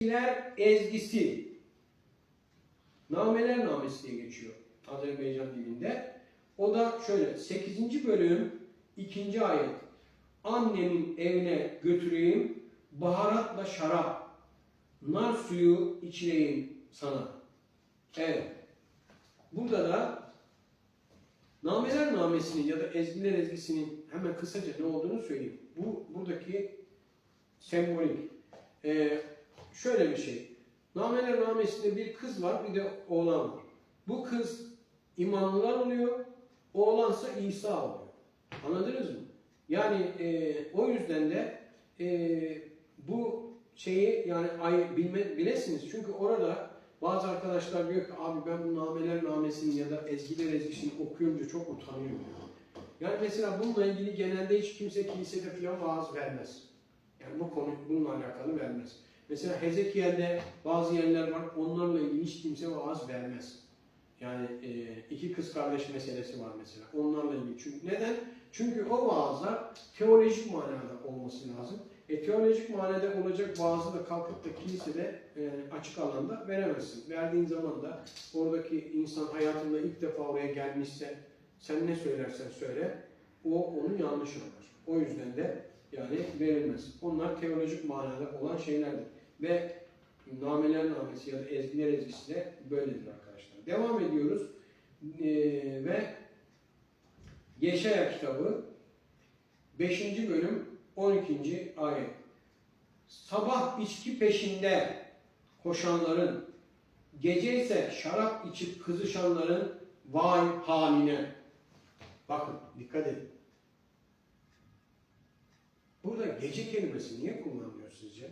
Ezgiler ezgisi. Nameler namesi diye geçiyor Azerbaycan dilinde. O da şöyle 8. bölüm 2. ayet. Annemin evine götüreyim baharatla şarap, nar suyu içireyim sana. Evet. Burada da Nameler namesinin ya da ezgiler ezgisinin hemen kısaca ne olduğunu söyleyeyim. Bu buradaki sembolik. Ee, şöyle bir şey. Nameler namesinde bir kız var bir de oğlan var. Bu kız imanlılar oluyor, oğlansa İsa oluyor. Anladınız mı? Yani e, o yüzden de e, bu şeyi yani ay, bilme, bilesiniz. Çünkü orada bazı arkadaşlar diyor ki abi ben bu nameler namesini ya da ezgiler ezgisini okuyunca çok utanıyorum. Yani mesela bununla ilgili genelde hiç kimse kilisede falan vaaz vermez. Yani bu konu bununla alakalı vermez. Mesela Hezekiel'de bazı yerler var onlarla ilgili hiç kimse vaaz vermez. Yani e, iki kız kardeş meselesi var mesela onlarla ilgili. Çünkü neden? Çünkü o vaazlar teolojik manada olması lazım. E, teolojik manada olacak vaazı da kalkıp da kilisede e, açık alanda veremezsin. Verdiğin zaman da oradaki insan hayatında ilk defa oraya gelmişse sen ne söylersen söyle o onu yanlış anlar. O yüzden de yani verilmez. Onlar teolojik manada olan şeylerdir. Ve nameler namesi ya da ezgiler ezgisi de böyledir arkadaşlar. Devam ediyoruz. E, ve Yeşaya kitabı 5. bölüm 12. ayet. Sabah içki peşinde koşanların, gece ise şarap içip kızışanların vay haline. Bakın dikkat edin. Burada gece kelimesi niye kullanılıyor sizce?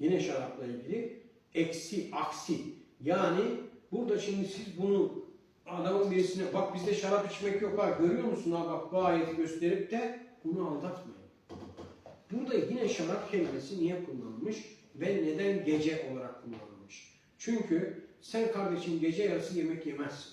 Yine şarapla ilgili eksi, aksi. Yani burada şimdi siz bunu adamın birisine bak bizde şarap içmek yok ha görüyor musun ha bak bu ayeti gösterip de bunu aldatmayın. Burada yine şarap kelimesi niye kullanılmış ve neden gece olarak kullanılmış? Çünkü sen kardeşim gece yarısı yemek yemezsin.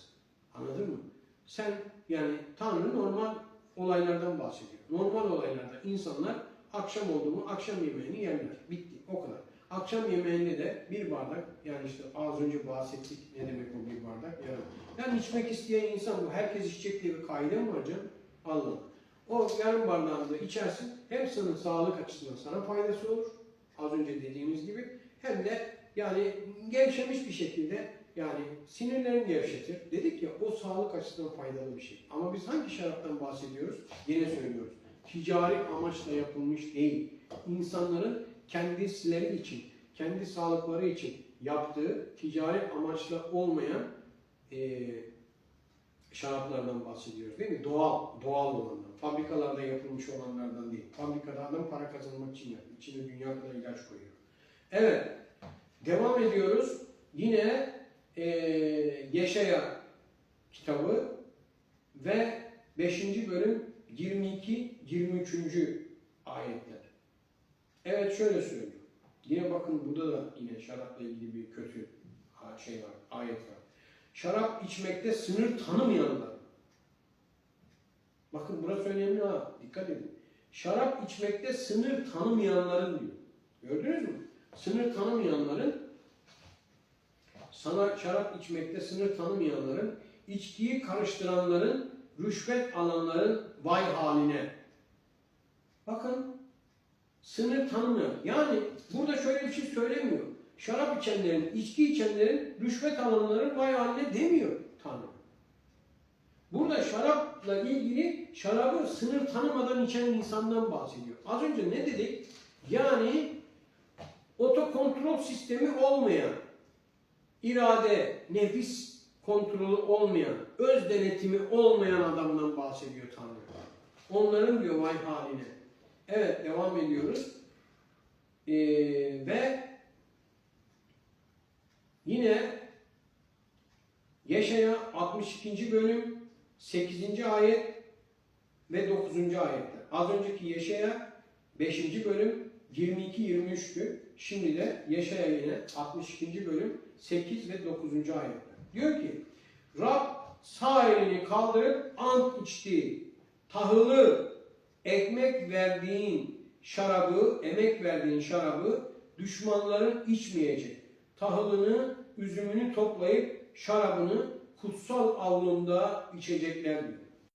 Anladın mı? Sen yani Tanrı normal olaylardan bahsediyor. Normal olaylarda insanlar akşam oldu akşam yemeğini yerler. Bitti. O kadar. Akşam yemeğinde de bir bardak yani işte az önce bahsettik ne demek o bir bardak yarım. Yani içmek isteyen insan bu. Herkes içecek diye bir kaide mi var canım? Allah. O yarım bardağını da içersin. Hem senin sağlık açısından sana faydası olur. Az önce dediğimiz gibi. Hem de yani gevşemiş bir şekilde yani sinirlerini gevşetir. Dedik ya o sağlık açısından faydalı bir şey. Ama biz hangi şaraptan bahsediyoruz? Yine söylüyoruz. Ticari amaçla yapılmış değil. İnsanların kendisileri için, kendi sağlıkları için yaptığı ticari amaçla olmayan e, şaraplardan bahsediyoruz değil mi? Doğal, doğal olanlar. Fabrikalarda yapılmış olanlardan değil. Fabrikada adam para kazanmak için yapıyor. İçine dünya kadar ilaç koyuyor. Evet. Devam ediyoruz. Yine e, Yeşaya kitabı ve 5. bölüm 22-23. ayetler. Evet şöyle söylüyor. Yine bakın burada da yine şarapla ilgili bir kötü şey var, ayet var. Şarap içmekte sınır tanımayanlar. Bakın burası önemli ha, dikkat edin. Şarap içmekte sınır tanımayanların diyor. Gördünüz mü? Sınır tanımayanların sana şarap içmekte sınır tanımayanların, içkiyi karıştıranların, rüşvet alanların vay haline. Bakın sınır tanımıyor. Yani burada şöyle bir şey söylemiyor. Şarap içenlerin, içki içenlerin, rüşvet alanların vay haline demiyor Tanrı. Burada şarapla ilgili şarabı sınır tanımadan içen insandan bahsediyor. Az önce ne dedik? Yani otokontrol sistemi olmayan, irade, nefis kontrolü olmayan, öz denetimi olmayan adamdan bahsediyor Tanrı. Onların diyor vay haline. Evet devam ediyoruz. Ee, ve yine Yaşaya 62. bölüm 8. ayet ve 9. ayetler. Az önceki Yaşaya 5. bölüm 22-23'tü. Şimdi de Yaşaya yine 62. bölüm 8 ve 9. ayetler. Diyor ki Rab sağ elini kaldırıp ant içti. Tahılı ekmek verdiğin şarabı, emek verdiğin şarabı düşmanların içmeyecek. Tahılını, üzümünü toplayıp şarabını kutsal avlumda içecekler diyor.